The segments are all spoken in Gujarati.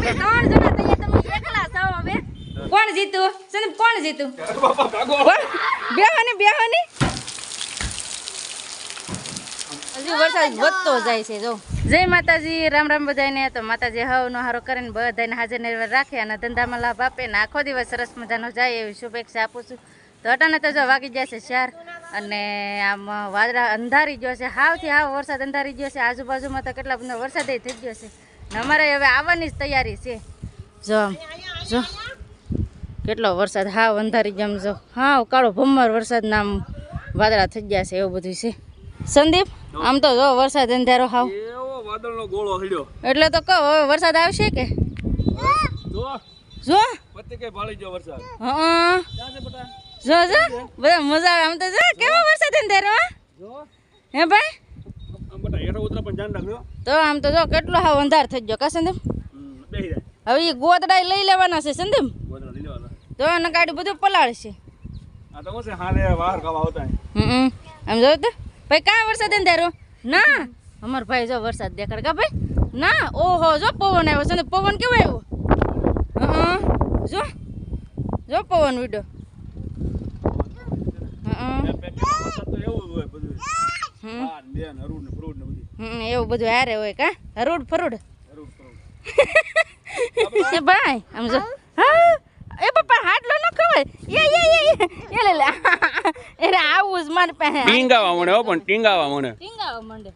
ત્રણ જણા થઈએ તમે એકલા છો હવે. કોણ જીતું? સંદીપ કોણ જીતું? કોણ? બેહવાની બેહવાની. હજુ વરસાદ વધતો જાય છે જો. જય માતાજી રામ રામ બધાને તો માતાજી હવનો હારો કરીને બધાને હાજર નિર્વાર રાખે અને ધંધામાં લાભ આપે ને આખો દિવસ સરસ મજાનો જાય એવી શુભેચ્છા આપું છું. તો અટાને તો જો વાગી જશે ચાર અને આમ વાદળા અંધારી ગયો છે. હાવથી હાવ વરસાદ અંધારી ગયો છે. આજુબાજુમાં તો કેટલા બધા વરસાદ થઈ ગયો છે. ને અમારે હવે આવવાની જ તૈયારી છે. જો જો. કેટલો વરસાદ હા અંધારી આમ જો. હા કાળો ભમર વરસાદના નામ વાદળા થઈ ગયા છે એવું બધું છે. સંદીપ આમ તો જો વરસાદ અંધારો હાવ. વાદળનો ગોળો એટલે તો કહો હવે વરસાદ આવશે કે? જો. જો. ભાળી વરસાદ. હા. જો જો બધા મજા આવે આમ તો જો. કેવો વરસાદ અંધારો હે ભાઈ? આમ બટા હેઠો ઉતરા પણ ધ્યાન રાખજો. તો આમ તો જો કેટલો હાવ અંધાર થઈ ગયો કા જાય હવે એ ગોદડા લઈ લેવાના છે લેવાના તો એને ગાડી બધું પલાળશે. આ તો શું હાલે બહાર ખાવા આવતા હમ આમ જો તો? ભાઈ કાં વરસાદ અંધારો? ના. અમાર ભાઈ જો વરસાદ દેખાડ કા ભાઈ? ના. ઓહો જો પવન આવ્યો છે પવન કેવો આવ્યો? હં જો. જો પવન વિડો હા બે હમ એવું બધું હારે હોય કા? હરુડ ફરુડ. એ ભાઈ આમ જો. હા? એ પપ્પા હાટલો ન ખવાય. એ એ એ એ લે લે. એને આવું જ મારી પાસે. ટીંગાવા મને હો પણ ટીંગાવા મને ટીંગાવા મંડે.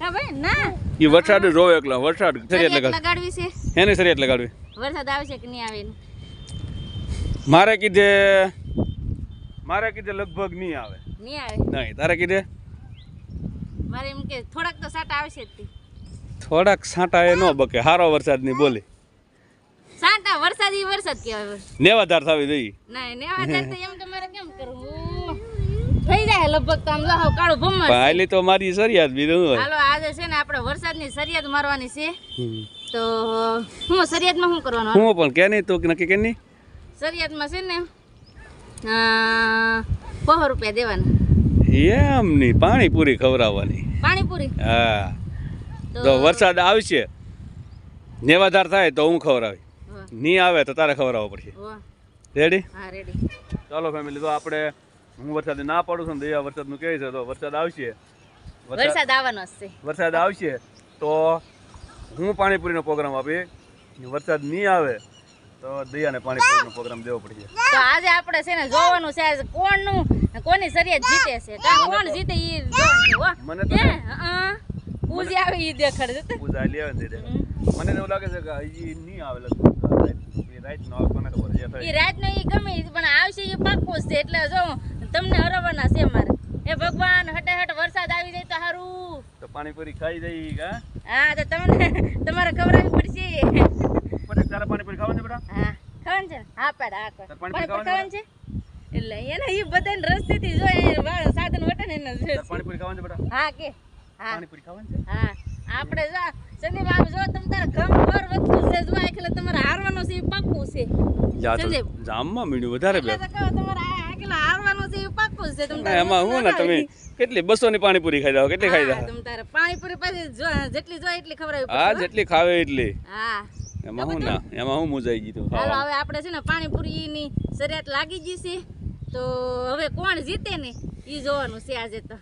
હા ભાઈ ના. એ વરસાદ જ રોવે એકલા વરસાદ સરિયત સરિયાત લગાડ. લગાડવી છે. એને સરિયત લગાડવી? વરસાદ આવશે કે નહીં આવે મારે કીધે મારે કીધે લગભગ નહીં આવે. નહીં આવે. નહીં તારે કીધે? મારે એમ કે થોડાક તો સાટા આવશે જ થોડાક સાટા એ ન બકે હારો વરસાદની બોલી. સાટા વરસાદ ઈ વરસાદ કહેવાય નેવાધાર થવી જોઈએ. ના નેવાધાર તો એમ તમારે કેમ કરવું? થઈ જાય લગભગ તો આમ હાવ કાળું ભમર તો મારી સરિયાત બીજું હોય. હાલો આજે છે ને આપણે વરસાદની સરિયાદ મારવાની છે. તો હું સરિયાદમાં શું કરવાનું હું પણ કે નહીં તું નક્કી કે નહીં? સરિયાદમાં છે ને સો રૂપિયા દેવાના. એમ નહીં પાણીપુરી ખવડાવવાની. પાણીપુરી? હા. તો વરસાદ આવશે નેવાધાર થાય તો હું ખવડાવી નહીં આવે તો તારે ખવડાવવો પડશે. રેડી હા રેડી ચાલો ફેમિલી તો આપણે હું વરસાદ ના પાડું છું ને દયા વરસાદનું કહે છે તો વરસાદ આવશે. વરસાદ આવવાનો છે. વરસાદ આવશે તો હું પાણીપુરીનો પ્રોગ્રામ આપી વરસાદ નહીં આવે તો દયાને પાણીપુરીનો પ્રોગ્રામ દેવો પડશે. તો આજે આપણે છે ને જોવાનું છે કોણનું કોની સરિયાદ જીતે છે? કા કોણ જીતે ઈ મને તો હા? પૂજા આવે ઈ દેખાડ છે પૂજા લે આવે દે મને એવું લાગે છે કે ઈ ની આવે લગભગ. રાઈટ નો કોને ખબર? છે ઈ રાઈટ નો ઈ ગમે પણ આવશે ઈ પાકો છે. એટલે જો તમને હરવાના છે મારે. એ ભગવાન હટાહટ વરસાદ આવી જાય તો સારું તો પાણીપુરી ખાઈ જઈ કા હા? તો તમને તમારે ખવડાવવી પડશે. પછી તારે પાણીપુરી ખાવાની બેટા? હા ખાવાનું છે હા પાડ હા પાણી પાણીપુરી ખાવાનું છે? એટલે એને ઈ બધાને રસ્તેથી જો એ સાધન વટે ને એને પાણીપુરી ખાવાની છે બેટા? હા કે. હા. પાણીપુરી ખાવાનું છે? હા. આપણે જો સંદીપ આમ જો તમ તાર ઘમ પર વધતું છે જો એટલે તમારે હારવાનો છે પાકું છે. જા તો જામમાં મીંડું વધારે બે એટલે કહો તમારે આ હારવાનું છે પાકું છે તમ ના, એમાં હું ને તમે કેટલી બસો ની પાણીપુરી ખાઈ જાવ કેટલી ખાઈ જાવ તમ તારે પાણીપુરી પાછી જો જેટલી જોઈએ એટલી ખવડાવવી હા જેટલી ખાવે એટલી. હા. એમાં હું ના એમાં હું મુજાઈ ગઈ તો હવે આપણે છે ને પાણીપુરીની સરિયાત લાગી ગઈ છે. તો હવે કોણ જીતે ને? એ જોવાનું છે આજે તો.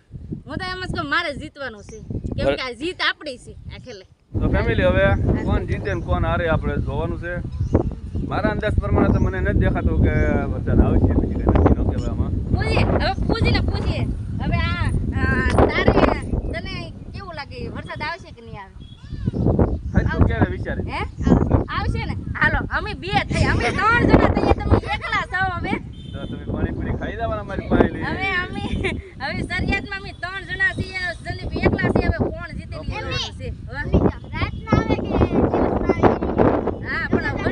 હું તો એમ જ કહું મારે જીતવાનું છે. કેમ કે આ જીત આપણી છે આ ખેલે તો ફેમિલી હવે કોણ જીતે ને કોણ હારે આપણે જોવાનું છે. મારા અંદાજ પ્રમાણે તો મને નથી દેખાતું કે વરસાદ આવશે બીજી કઈ નથી નો કહેવાય આમાં. પૂજીએ હવે પૂછીને પૂછીએ હવે આ તારે તને કેવું લાગે વરસાદ આવશે કે નહીં આવે? આવશે ને? હાલો અમે બે થઈ અમે ત્રણ જણા થઈએ તમે એકલા તો તમે પાણીપુરી ખાઈ જવાના મારી પાસે હવે અમે હવે સરિયાતમાં અમે ત્રણ જણા છીએ સંદીપ એકલા છીએ હવે કોણ જીતે જોવાનું છે? હા પણ હવે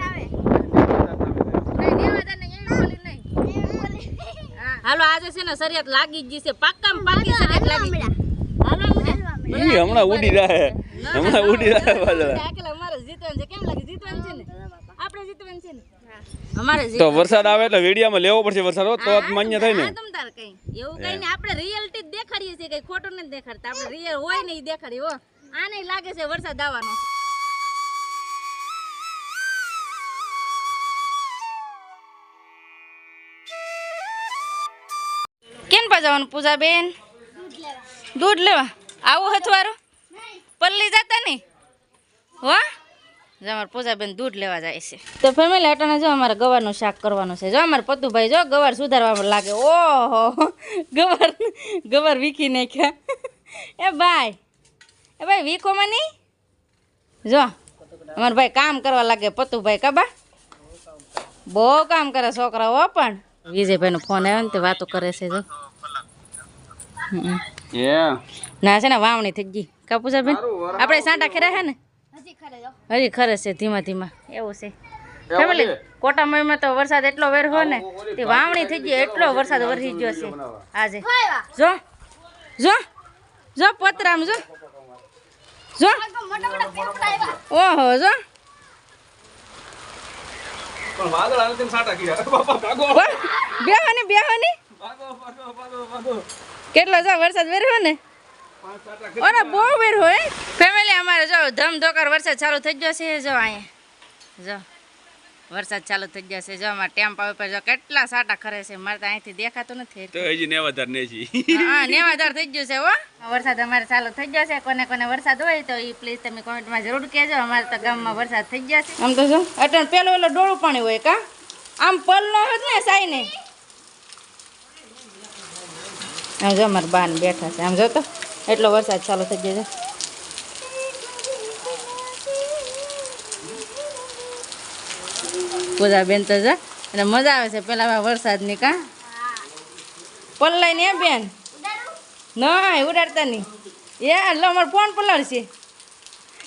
નહીં દેવાદાર ને એવી બોલી નહીં. હા. હાલો આજે છે ને સરિયાત લાગી જ ગઈ છે. પાક્કામ પાકી સરિયાત લાગી હાલો હમણાં ઉડી જાય હમણાં ઉડી અમારે જીતવાનું છે? કેમ લાગે જીતવાનું છે? તો વરસાદ આવે એટલે વિડિયામાં લેવો પડશે વરસાદ હો તો માન્ય થાય ને. એવું કઈ ને આપણે રિયલિટી દેખાડીએ છીએ કઈ ખોટું નથી દેખાડતા. આપણે રિયલ હોય ને દેખાડી હો. આને લાગે છે વરસાદ આવવાનો. કેમ પાજવાનું પૂજાબેન? દૂધ લેવા. આવું હથવારું? પલ્લી જતા નહીં વાહ અમારે પૂજાબેન દૂધ લેવા જાય છે. તો ફેમિલી અટાણે જો અમારે ગવારનું શાક કરવાનું છે. જો અમારે પતુભાઈ જો ગવાર સુધારવામાં લાગે. ઓહો ગવાર ગવાર વીખી નાખ્યા. એ ભાઈ એ ભાઈ વીખોમાં નહીં જો અમારે ભાઈ કામ કરવા લાગે પતુભાઈ કબા બહુ કામ કરે છોકરાઓ પણ. વિજયભાઈનો ફોન આવ્યો ને તે વાતો કરે છે જો. હમ. ના છે ને વાવણી થઈ ગઈ. કા પૂજાબેન? આપણે સાંટા ખેરા છે ને? હજી ખરે છે ધીમા ધીમા. એવું છે. ફેમિલી કોટા મહિમાં તો વરસાદ એટલો વેર હો ને તે વાવણી થઈ ગઈ એટલો વરસાદ વરસી ગયો છે. આજે. જો જો જો પતરામ જો. જો. ઓહો જો. કેટલો જો વરસાદ વેર્યો ને? પાંચ બહુ વેર હોય અમારે જો વરસાદ ચાલુ થઈ ગયો છે જો અહીંયા. જો વરસાદ ચાલુ થઈ ગયો છે જો અમારા ટેમ્પા ઉપર જો કેટલા સાટા ખરે છે મારે તો અહીંથી દેખાતું નથી તો હજી નેવાધાર ને જી હા નેવાધાર થઈ ગયું છે હો. વરસાદ અમારે ચાલુ થઈ ગયો છે કોને કોને વરસાદ હોય તો એ પ્લીઝ તમે કોમેન્ટમાં જરૂર કહેજો અમારે તો ગામમાં વરસાદ થઈ ગયા છે. આમ તો જો અટણ પેલો પેલો ડોળું પાણી હોય કા? આમ પલ્લો હોત ને સાઈ ને. આમ જો અમારા બાન બેઠા છે આમ જો તો એટલો વરસાદ ચાલુ થઈ ગયો છે. પૂજા બેન તો જા. અને મજા આવે છે પેલા વરસાદની કા? પલ્લાઈ ને બેન. ના ઉડાડતા નહીં. એ લો, મારો ફોન પલાળશે.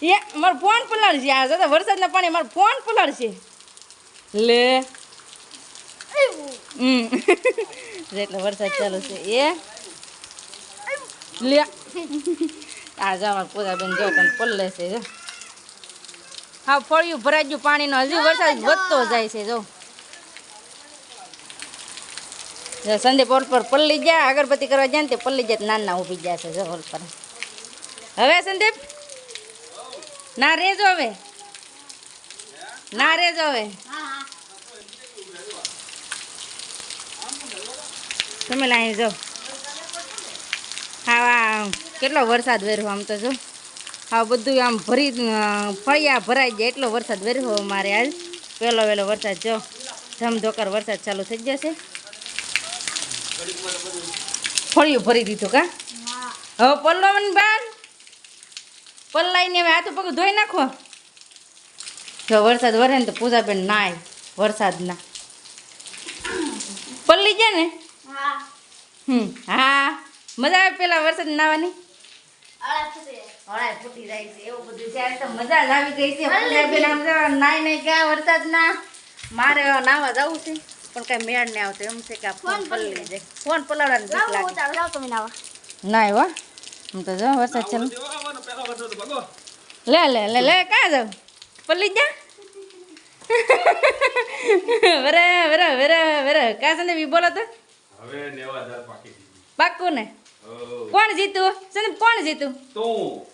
એ મારો ફોન પલાળશે. આ જતા વરસાદના પાણી મારો ફોન પલાળશે. લે. હમ. એટલે વરસાદ ચાલુ છે. એ. લે. આ જો અમારા પૂજા બેન જો તને પલ્લે છે જો. હા ફળિયું ભરાઈ ગયું પાણીનો હજુ વરસાદ વધતો જાય છે જો. સંદીપ ઓલ પર પલ્લી ગયા અગરબત્તી કરવા જાય ને તે પલ્લી જાય નાના ઊભી ગયા છે જો ઓલ પર. હવે સંદીપ? ના રેજો હવે. ના રેજો હવે. તમે લાઈ જાઓ હા કેટલો વરસાદ વેરવો આમ તો જો. હા બધું આમ ભરી ફળિયા ભરાઈ જાય એટલો વરસાદ વેરવો મારે આજ પહેલો વહેલો વરસાદ જો ધમધોકાર વરસાદ ચાલુ થઈ જશે ફળિયું ભરી દીધું કા? હવે પલ્લો મને બાર. પલ્લાઈને હવે હાથું પગ ધોઈ નાખો. જો વરસાદ વરે ને તો પૂજાબેન નાય વરસાદના. પલ્લી જાય ને? હમ હા. મજા આવે પેલા વરસાદ નાવાની? હળાય ફૂટી જાય. છે એવું બધું છે. તો મજા જ આવી ગઈ છે. પૂજાબેન આમ નાય નહીં ગયા વરસાદના મારે નાવા જવું છે પણ કઈ મેળ નહીં આવતો. એમ છે કે આ ફોન પલ્લી જાય. ફોન બીક લાગે. ના એવા હું. તો જો વરસાદ ચાલુ. લે લે લે લે ક્યાં જાવ પલ્લી જા. વરે વરે વરે વરે. કા સંદીપ ઈ બોલો તો. હવે નેવાદાર પાકી દીધી પાક્કું ને કોણ જીતું? સંદીપ કોણ જીતું? તું.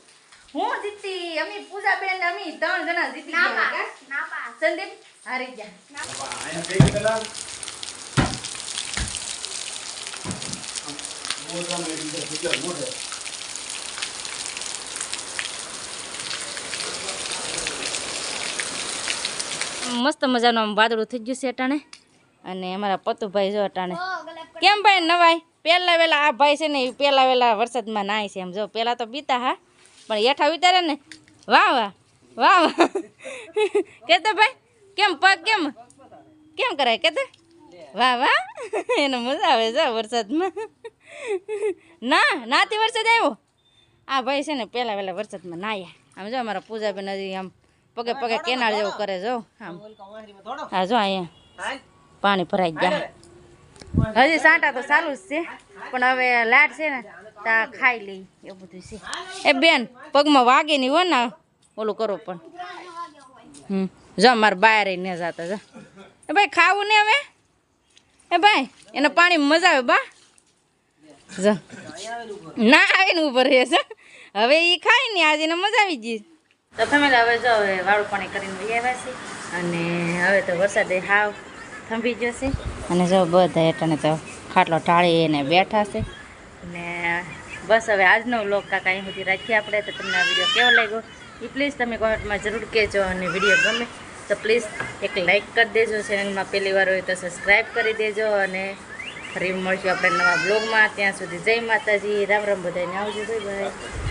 હું જીતી. અમી પૂજા બેન અમે ત્રણ જણા જીતી ગયા કા? સંદીપ હારી ગયા. પેલા મસ્ત મજાનું આમ વાદળું થઈ ગયું છે અટાણે. અને અમારા પતુભાઈ જો અટાણે. કેમ ભાઈ નવાય પહેલા વહેલા આ ભાઈ છે ને એ પહેલાં વેલા વરસાદમાં નાય છે એમ. જો પહેલાં તો બીતા હા. પણ હેઠા વિતારે ને. વાહ વાહ વાહ વાહ. કેતો ભાઈ કેમ પગ કેમ? કેમ કરાય કેતો? વાહ વાહ. એને મજા આવે છે વરસાદમાં. ના નાથી વરસાદ આવ્યો? આ ભાઈ છે ને પહેલા વહેલા વરસાદમાં નાયા આમ જો અમારા પૂજાબેન હજી આમ પગે પગે કેનાળ જેવું કરે જો આમ. હા જો અહીંયા. પાણી ભરાઈ ગયા. હજી સાંટા તો ચાલુ જ છે પણ હવે લાટ છે ને તા ખાઈ લઈ એવું બધું છે. એ બેન પગમાં વાગે નહીં હોય ને ઓલું કરો પણ. હમ જો મારે બહાર ન જતા જો. એ ભાઈ ખાવું ને હવે? એ ભાઈ એને પાણી મજા આવે બા. જો. ના આવે ને ઉપર રહે છે હવે એ ખાય ને આજે એને મજા આવી ગઈ. તો ફેમિલી હવે જો હવે વાળું પાણી કરીને વહી આવ્યા છે. અને હવે તો વરસાદ હાવ થંભી ગયો છે. અને જો બધા હેઠાને તો ખાટલો ઢાળી એને બેઠા છે. ને બસ હવે આજનો વ્લોગ કાંઈ સુધી રાખીએ આપણે. તો તમને આ વીડિયો કેવો લાગ્યો? એ પ્લીઝ તમે કોમેન્ટમાં જરૂર કહેજો અને વીડિયો ગમે તો પ્લીઝ એક લાઇક કરી દેજો. ચેનલમાં પહેલી વાર હોય તો સબસ્ક્રાઈબ કરી દેજો અને ફરી મળશું આપણે નવા બ્લોગમાં ત્યાં સુધી જય માતાજી. રામ રામ બધાને આવજો. ભાઈ ભાઈ